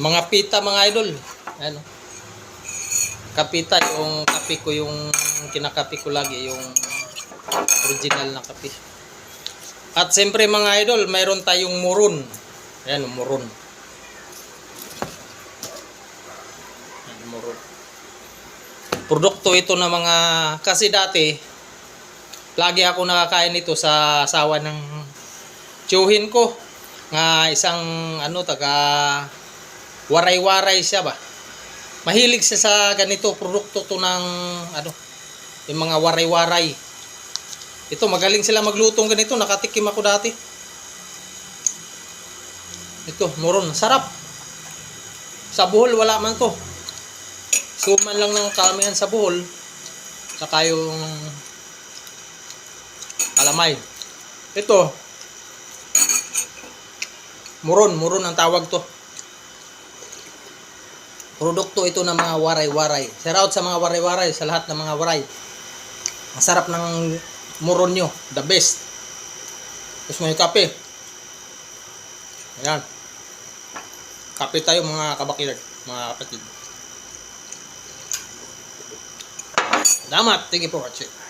Mga pita mga idol. Ano? Kapita yung kape ko yung kinakape ko lagi yung original na kape. At siyempre mga idol, mayroon tayong muron. Ayan, muron. Ayan, muron. Produkto ito na mga kasi dati lagi ako nakakain ito sa asawa ng tiyuhin ko nga isang ano taga waray-waray siya ba? Mahilig siya sa ganito produkto to ng ano yung mga waray-waray. Ito magaling sila maglutong ganito. Nakatikim ako dati. Ito moron. Sarap. Sa buhol wala man to. Suman lang ng kamihan sa buhol. Saka yung alamay ito. Muron muron ang tawag to produkto ito ng mga waray-waray. Shout out sa mga waray-waray, sa lahat ng mga waray. Ang sarap ng muron nyo. The best. Tapos may kape. Ayan. Kape tayo mga kabakilad, mga kapatid. Salamat. Thank you for watching.